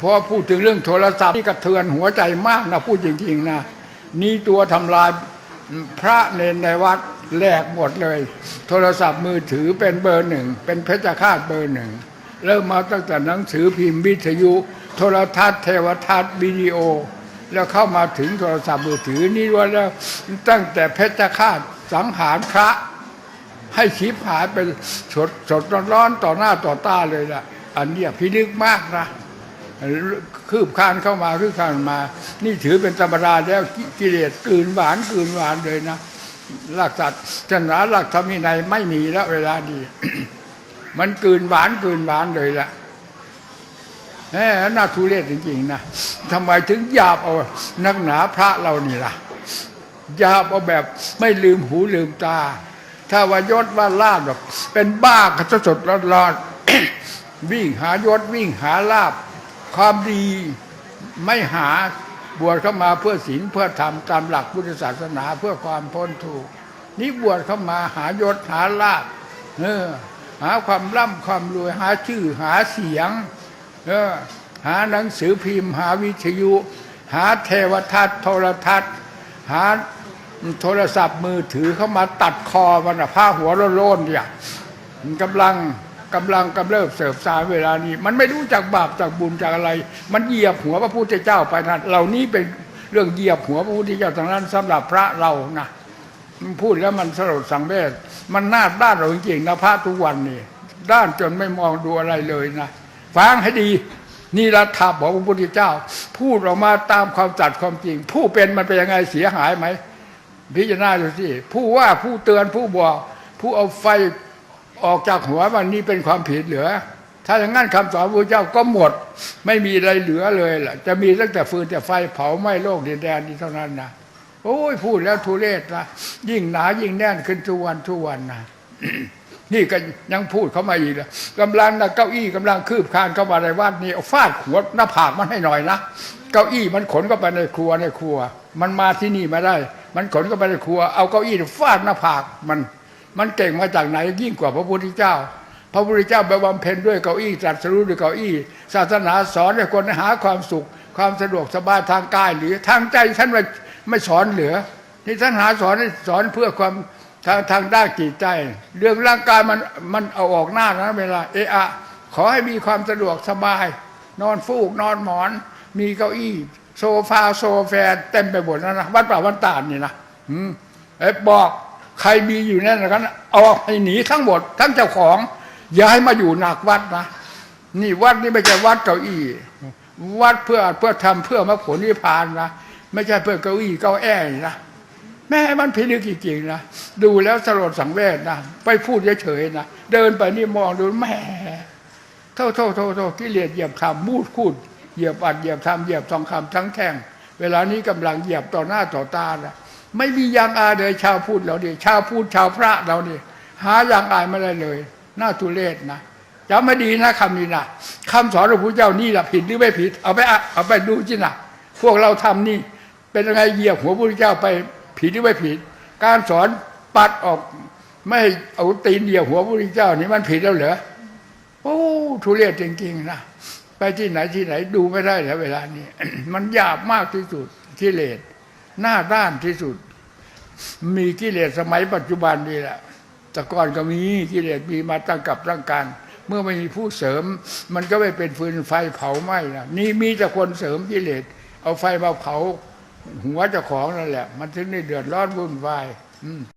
พอพูดถึงเรื่องโทรศัพท์นี่กระเทือนหัวใจมากนะพูดจริงๆนะนี่ตัวทำลายพระเนนในวัดแหลกหมดเลย โทรศัพท์มือถือเป็นเบอร์หนึ่ง เป็นเพชฌฆาตเบอร์หนึ่ง เริ่มมาตั้งแต่หนังสือพิมพ์วิทยุ โทรทัศน์เทวทัศน์วิดีโอ แล้วเข้ามาถึงโทรศัพท์มือถือนี่ว่าแล้วตั้งแต่เพชฌฆาตสังหารพระ ให้ชิบหายเป็นสดสดร้อนๆต่อหน้าต่อตาเลยล่ะ อันเนี้ยพิลึกมากนะ คืบคลานเข้ามาคืบคลานมา นี่ถือเป็นธรรมดาแล้วกิเลสกืนหวานกืนหวานเลยนะหลักสัตว์ศาสนาหลักธรรมวินัยไม่มีแล้วเวลาดี มันกืนหวานกืนหวานเลยละแหมน่าทุเรศจริงๆนะทำไมถึงหยาบเอานักหนาพระเรานี่ล่ะหยาบเอาแบบไม่ลืมหูลืมตา ถ้าว่ายศว่าลาบแบบเป็นบ้ากันสดร้อนๆวิ่งหายศวิ่งหาลาบ ความดีไม่หาบวชเข้ามาเพื่อศีลเพื่อธรรมตามหลักพุทธศาสนาเพื่อความพ้นทุกข์นี่บวชเข้ามาหายศหาลาบเออ หาความร่ำความรวยหาชื่อหาเสียง เออ หาหนังสือพิมพ์ หาวิทยุ หาเทวทัศน์โทรทัศน์ หาโทรศัพท์มือถือเข้ามาตัดคอมันอะผ้าหัวโล้นๆเนี่ยมันกำลัง กำลังกำเริบเสิร์ฟสารเวลานี้ มันไม่รู้จากบาปจากบุญจากอะไร มันเหยียบหัวพระพุทธเจ้าไปนั้นเหล่านี้เป็นเรื่องเหยียบหัวพระพุทธเจ้าทางนั้นสำหรับพระเรานะมันพูดแล้วมันสลดสังเวชมันน่าด้านเราจริงๆนะพระทุกวันนี่ด้านจนไม่มองดูอะไรเลยนะฟังให้ดีนี่รัฐาบอกพระพุทธเจ้า พูดออกมาตามความจัดความจริง ผู้เป็นมันเป็นยังไงเสียหายไหมพิจารณาดูสิผู้ว่าผู้เตือนผู้บอก ผู้เอาไฟ ออกจากหัวมันนี่เป็นความผิดเหลือ ถ้าอย่างนั้นคำสอนพระเจ้าก็หมด ไม่มีอะไรเหลือเลยล่ะ จะมีตั้งแต่ฟืนแต่ไฟเผาไหม้โลกดินแดนนี้เท่านั้นนะโอ้ยพูดแล้วทุเรศนะยิ่งหนายิ่งแน่นขึ้นทุกวันทุกวันนะนี่ก็ยังพูดเข้ามาอีกแล้วกำลังนะเก้าอี้กำลังคืบคานเข้ามาในวัดนี่เอาฟาดหัวหน้าผากมันให้หน่อยนะเก้าอี้มันขนเข้าไปในครัวในครัว มันมาที่นี่มาได้ มันขนเข้าไปในครัว เอาเก้าอี้ฟาดหน้าผากมัน มันเก่งมาจากไหนยิ่งกว่าพระพุทธเจ้า พระพุทธเจ้าไปบำเพ็ญด้วยเก้าอี้ตรัสรู้ด้วยเก้าอี้ ศาสนาสอนให้คนหาความสุข ความสะดวกสบายทางกายหรือทางใจท่านไม่ไม่สอนเหลือนี่ท่านหาสอนสอนเพื่อความทางทางด้านจิตใจ เรื่องร่างกายมันมันเอาออกหน้านะเวลาเอะอะขอให้มีความสะดวกสบาย นอนฟูกนอนหมอน มีเก้าอี้ โซฟาโซแฟนเต็มไปหมดแล้วนะวัดป่าวันตาดนี่นะอืมเอ้ยบอก ใครมีอยู่นั่นกันเอาให้หนีทั้งหมด ทั้งเจ้าของ อย่าให้มาอยู่หนักวัดนะนี่วัดนี่ไม่ใช่วัดเก้าอี้วัดเพื่อเพื่อทำเพื่อมรรคผลนิพพานนะไม่ใช่เพื่อเก้าอี้เก้าแอ่นะแม่มันพิลึกจริงๆนะดูแล้วสลดสังเวชนะไปพูดเฉยๆนะเดินไปนี่มองดูแม่โทษโทษโทษโทษกิเลสเหยียบคำมูดคูดเหยียบอัดเหยียบทำเหยียบทองคำทั้งแท่งเวลานี้กำลังเหยียบต่อหน้าต่อตานะ ไม่มียางอายเลยชาวพูดเราดิชาวพูดชาวพระเราดิหายางอายไม่ได้เลยน่าทุเรศนะจำไม่ดีนะคำนี้นะคำสอนของพระเจ้านี่แหละผิดหรือไม่ผิด เอาไปอะเอาไปดูจินะพวกเราทำนี่ เป็นยังไงเหยียบหัวพระพุทธเจ้าไปผิดหรือไม่ผิด การสอนปัดออกไม่เอาตีนเหยียบหัวพระพุทธเจ้านี่มันผิดแล้วเหรอโอ้ทุเรศจริงๆนะไปที่ไหนที่ไหนดูไม่ได้แล้วเวลานี้มันหยาบมากที่สุดกิเลส หน้าด้านที่สุด มีกิเลสสมัยปัจจุบันนี่แหละแต่ก่อนก็มีกิเลสมีมาตั้งกับตั้งการ เมื่อไม่มีผู้เสริม มันก็ไม่เป็นฟืนไฟเผาไหม้นะนี่มีแต่คนเสริมกิเลสเอาไฟมาเผาหัวเจ้าของนั่นแหละ มันถึงได้เดือดร้อนวุ่นวายอืม